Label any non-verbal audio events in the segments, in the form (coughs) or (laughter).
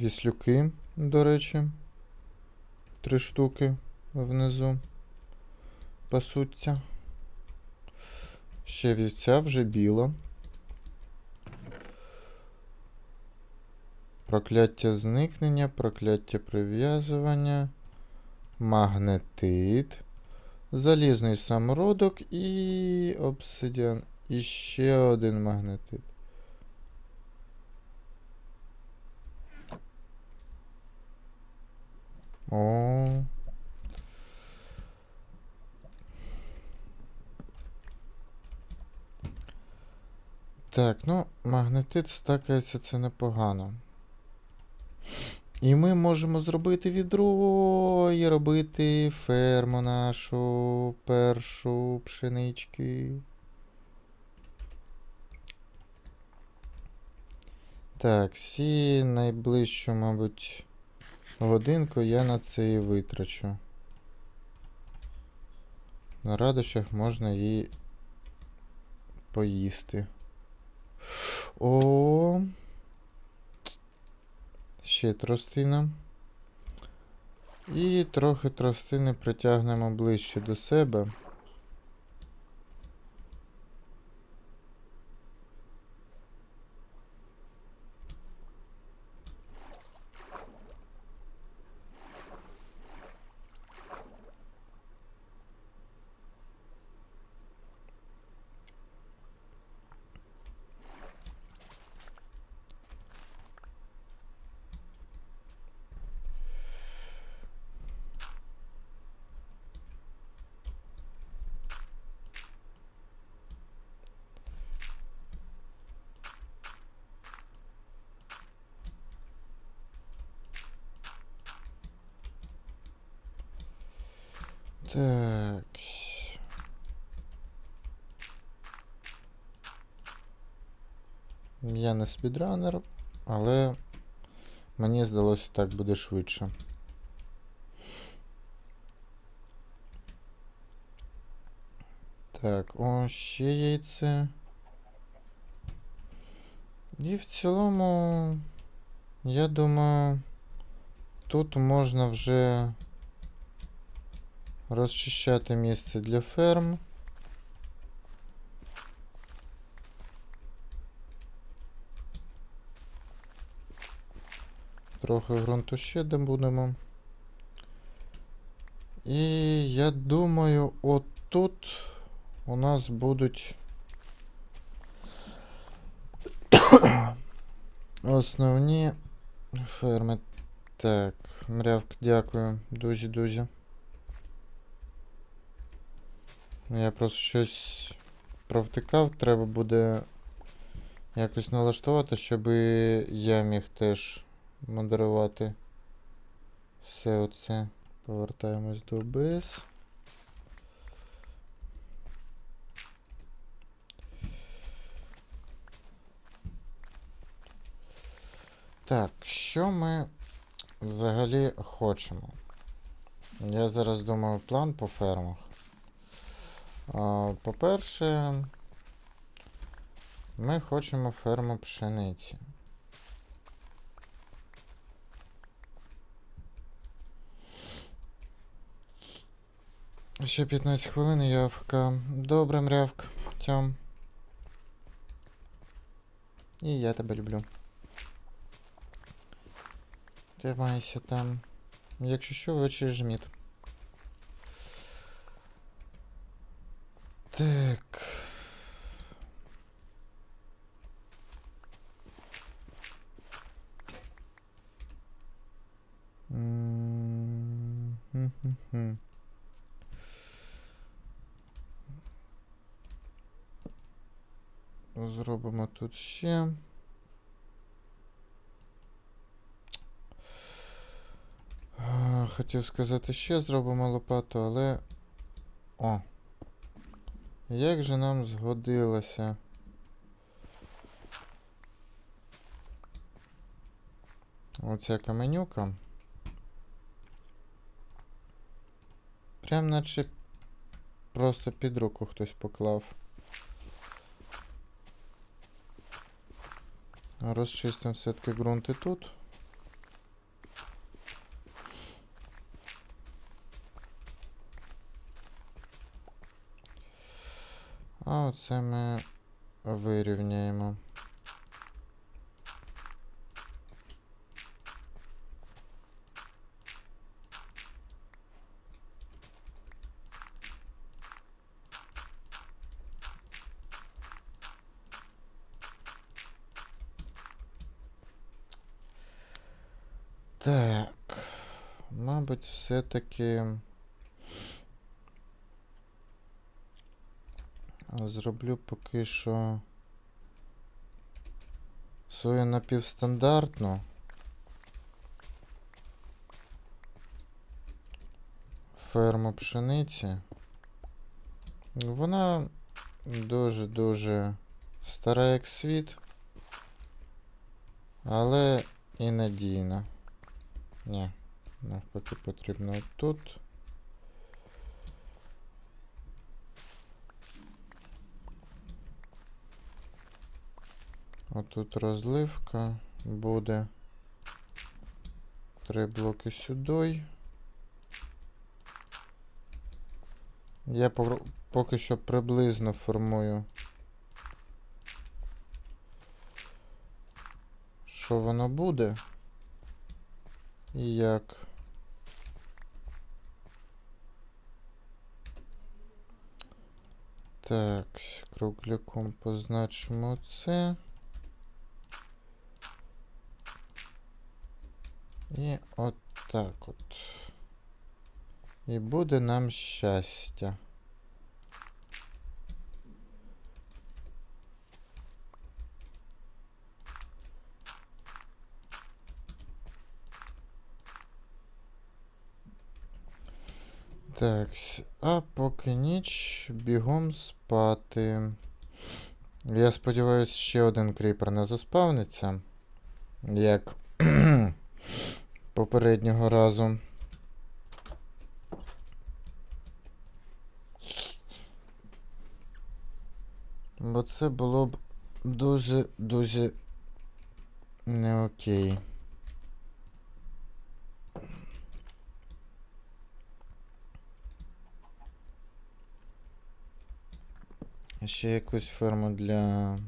Віслюки, до речі. Три штуки внизу. Пасуться. Ще вівця вже біла. Прокляття зникнення, прокляття прив'язування, магнетит, залізний самородок і обсидіан. І ще один магнетит. О. Так, ну, магнетит стакається це непогано. І ми можемо зробити відро і робити ферму нашу першу пшенички. Так, всі найближчу, мабуть, годинку я на це і витрачу. На радощах можна її поїсти. О. Ще тростина. І трохи тростини притягнемо ближче до себе. Так. Я не спідранер, але мені здалося, так буде швидше. Так, о, ще яйце. І в цілому, я думаю, тут можна вже розчищати місце для ферм. Трохи ґрунту ще добудемо. І я думаю, отут у нас будуть (coughs) основні ферми. Так, мрявк, дякую, дузі-дузі. Я просто щось провтикав, треба буде якось налаштувати, щоб я міг теж модерувати все оце. Повертаємось до OBS. Так, що ми взагалі хочемо? Я зараз думаю план по фермах. По-перше, ми хочемо ферму пшениці. Ще 15 хвилин і я АФК. Добре, мрявк. Тьом. І я тебе люблю. Тримайся там. Якщо що, ввечері жміт. Так. Зробимо тут ще. Хотів сказати ще зробимо лопату, але. О! Як же нам згодилося? Оця каменюка. Прям наче просто під руку хтось поклав. Розчистимо все-таки ґрунти тут. А оце ми вирівняємо. Так. Мабуть, все-таки зроблю поки що свою напівстандартну. Ферму пшениці. Вона дуже-дуже стара як світ, але і надійна. Ні, навпаки потрібно тут. Отут розливка буде. Три блоки сюди. Я поки що приблизно формую. Що воно буде? І як? Так, кругляком позначимо це. І от так от. І буде нам щастя. Так, а поки ніч бігом спати. Я сподіваюся, ще один кріпер не заспавниться. Як попереднього разу. Бо це було б дуже-дуже не окей. Ще якусь ферму для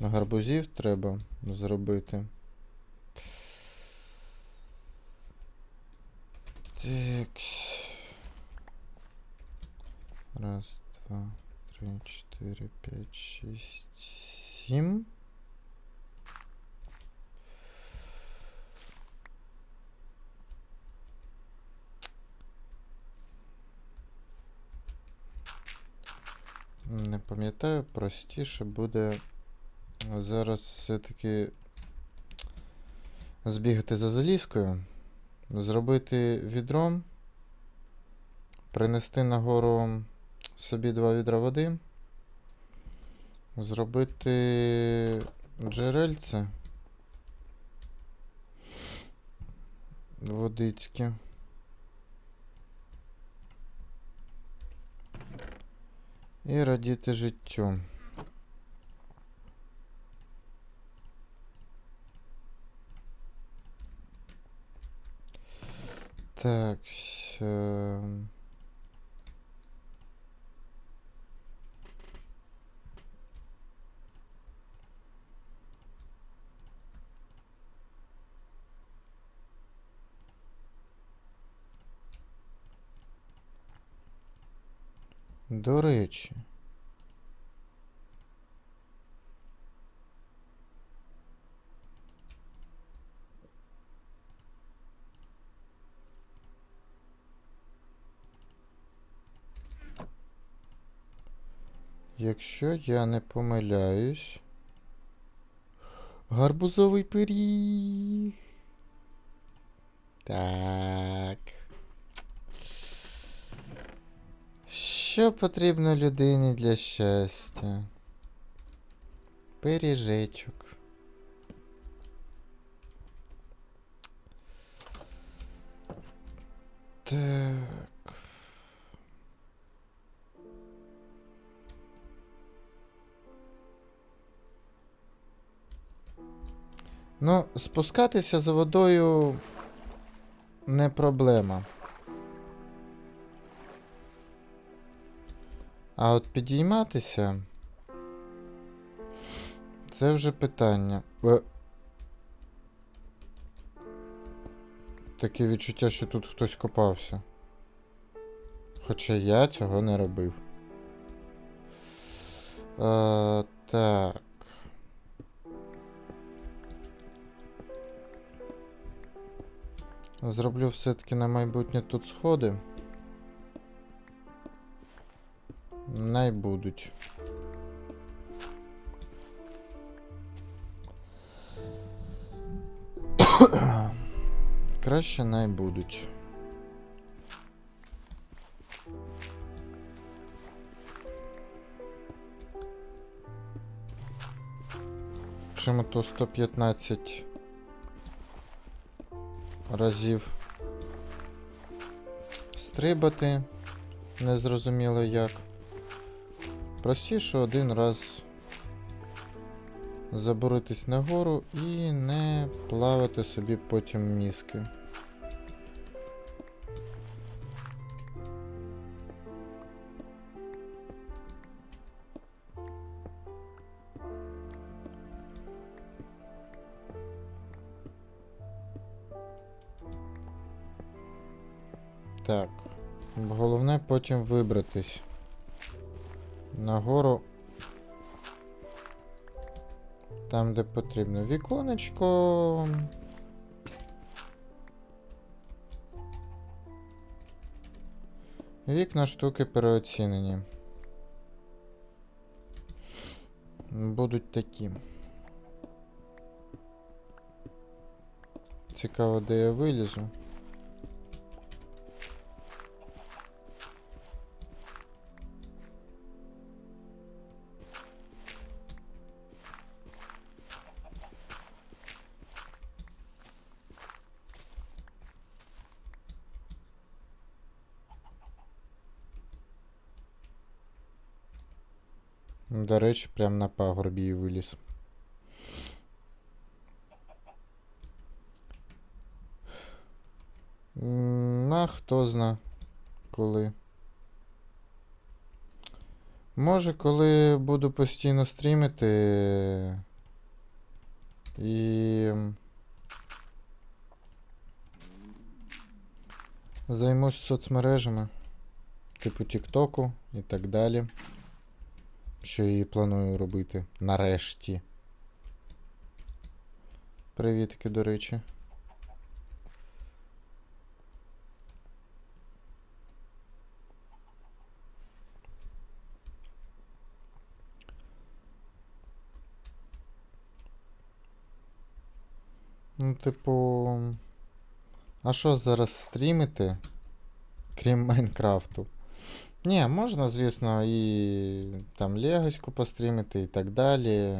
гарбузів треба зробити. Так. Раз, два, три, чотири, п'ять, шість, сім. Не пам'ятаю, простіше буде зараз все-таки збігати за залізкою, зробити відром, принести нагору собі два відра води, зробити джерельце водицьке. І радіти життю. Так. ем. До речі. Якщо я не помиляюсь. Гарбузовий пиріг. Так. Що потрібно людині для щастя? Пиріжечок. Так. Ну, спускатися за водою не проблема. А от підійматися. Це вже питання. Е. Таке відчуття, що тут хтось копався. Хоча я цього не робив. Е, так. Зроблю все-таки на майбутнє тут сходи. Най будуть. Краще най будуть. Чому то 115 разів стрибати, незрозуміло як. Простіше один раз забуритись нагору і не плавати собі потім мізки. Так. Головне потім вибратись. Нагору. Там, де потрібно. Віконечко. Вікна штуки переоцінені. Будуть такі. Цікаво, де я вилізу. До речі, прям на пагорбі і виліз. М, А хто зна, коли. Може, коли буду постійно стрімити. І. Займусь соцмережами, типу Тіктоку і так далі що і планую робити нарешті. Привітки, до речі. Ну, типу. А що зараз стрімити? Крім Майнкрафту? Ні, можна, звісно, і там Легоську пострімити і так далі.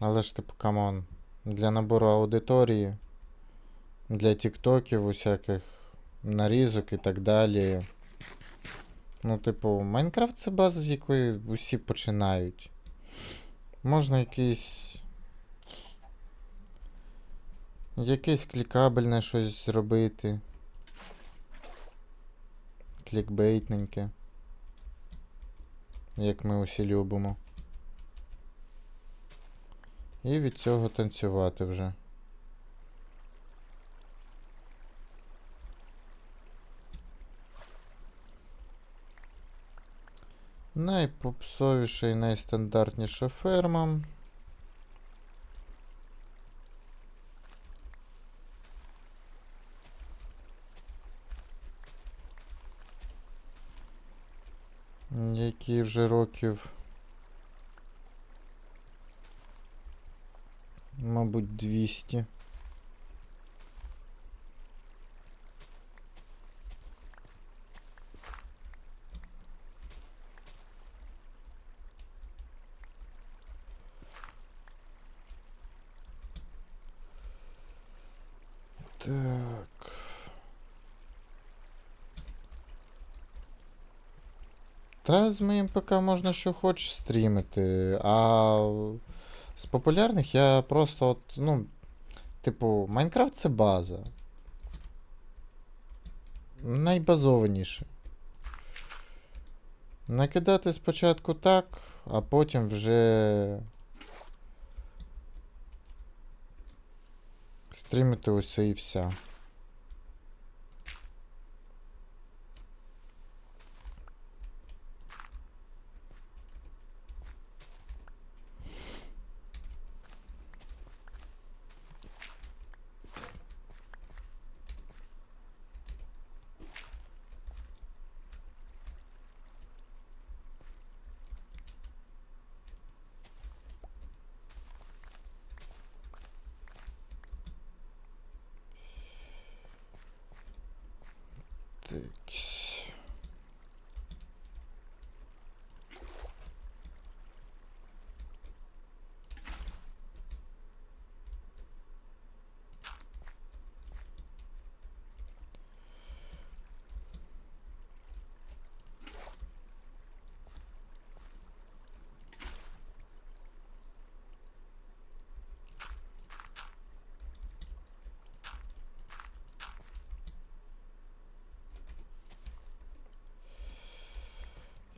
Але ж типу, камон. Для набору аудиторії, для тіктоків, усяких нарізок і так далі. Ну, типу, Майнкрафт це база, з якої усі починають. Можна якийсь. Якесь клікабельне щось зробити клікбейтненьке. Як ми усі любимо. І від цього танцювати вже. Найпопсовіша і найстандартніша ферма. Які вже років. Мабуть, 200. Та з моїм ПК можна що хочеш стрімити, а з популярних я просто от, ну, типу, Майнкрафт це база. Найбазованіше. Накидати спочатку так, а потім вже. Стрімити усе і вся. Такс.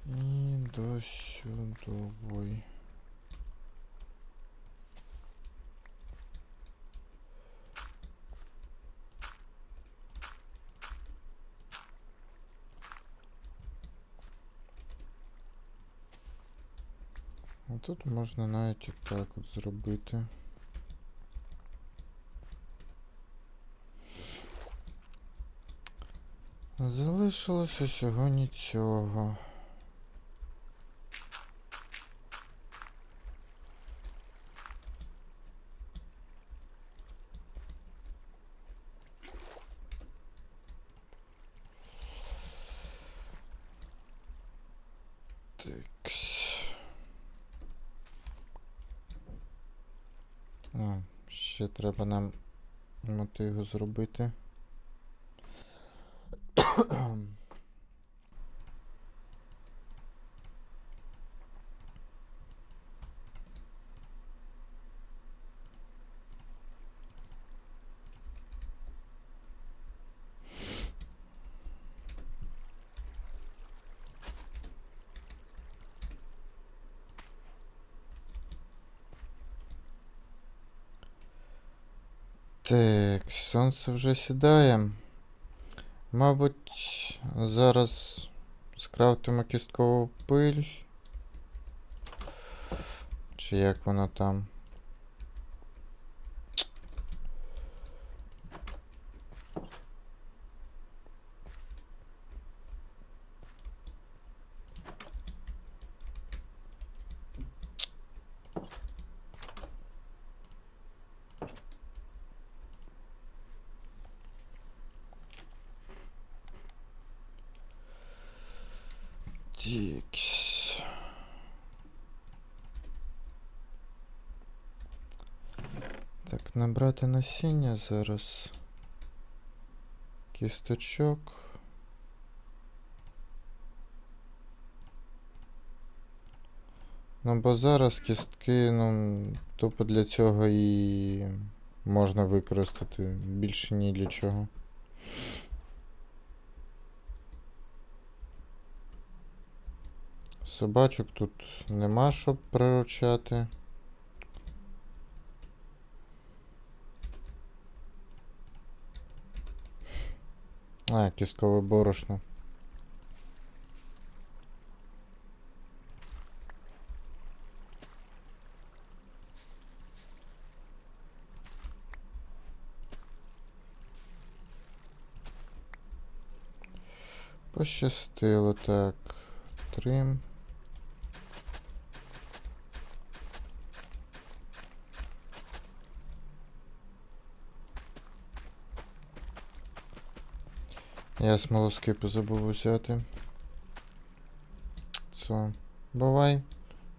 І до А тут можна навіть і так от зробити. Залишилось усього нічого. Такс. А, ще треба нам мотигу зробити. Так, сонце вже сідає. Мабуть, зараз скрафтимо кісткову пиль. Чи як вона там? Тікс. Так, набрати насіння зараз. Кісточок. Ну, бо зараз кістки, ну, тупо для цього і можна використати. Більше ні для чого. Собачок тут нема щоб приручати. А, кісткове борошно. Пощастило так. Трим. Я смолоскипи забув взяти. Це. Бувай.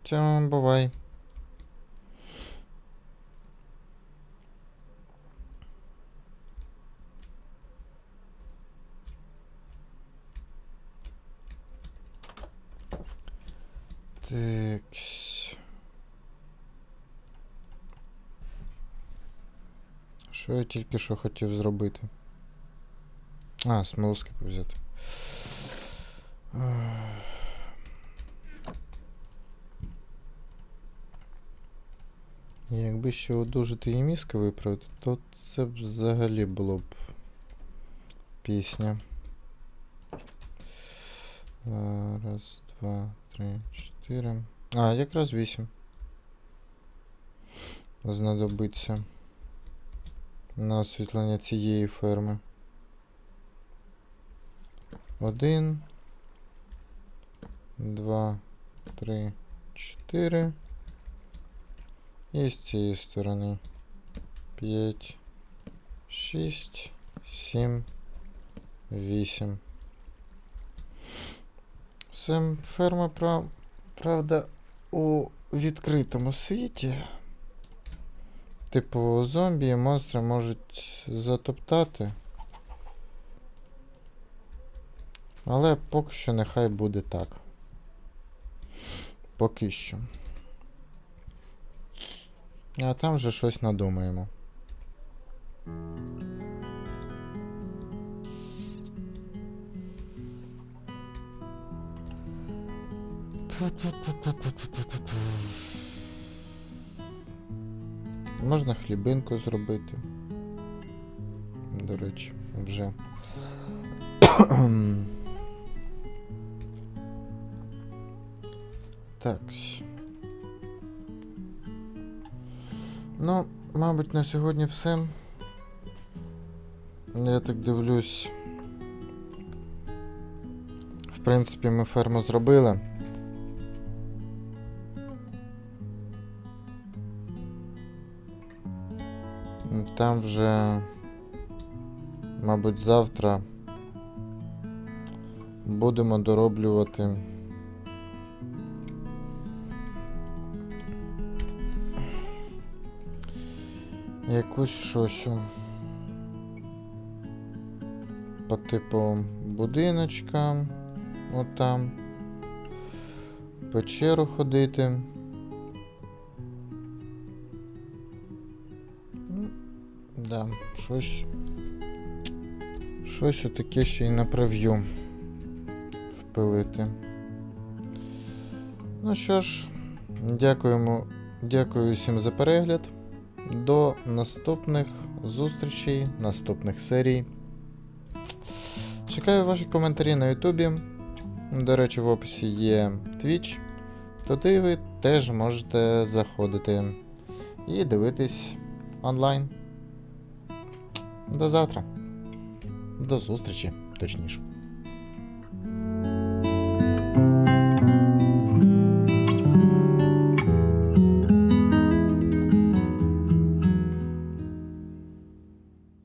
Тьом, бувай. Такс. Що я тільки що хотів зробити? А, смолоски повзяти. Якби ще одужати і мізки виправити, то це б взагалі було б пісня. Раз, два, три, чотири. А, якраз вісім. Знадобиться на освітлення цієї ферми. Один. Два, три, чотири. І з цієї сторони. П'ять, шість, сім, вісім. Це ферма, прав... правда, у відкритому світі. Типу, зомбі і монстри можуть затоптати. Але поки що нехай буде так. Поки що. А там вже щось надумаємо. Можна хлібинку зробити. До речі, вже. Так. Ну, мабуть, на сьогодні все. Я так дивлюсь. В принципі, ми ферму зробили. Там вже, мабуть, завтра будемо дороблювати. Якусь щось. По типу будиночка. Отам. Печеру ходити. Ну, Да, щось. Щось отаке ще й на прев'ю впилити. Ну що ж, дякуємо, дякую всім за перегляд. До наступних зустрічей, наступних серій. Чекаю ваші коментарі на Ютубі. До речі, в описі є Twitch. Туди ви теж можете заходити і дивитись онлайн. До завтра. До зустрічі, точніше.